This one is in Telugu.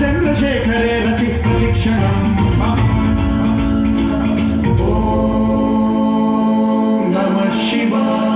చంద్రశేఖరే రతి ప్రతిక్షణం ఓం నమః శివాయ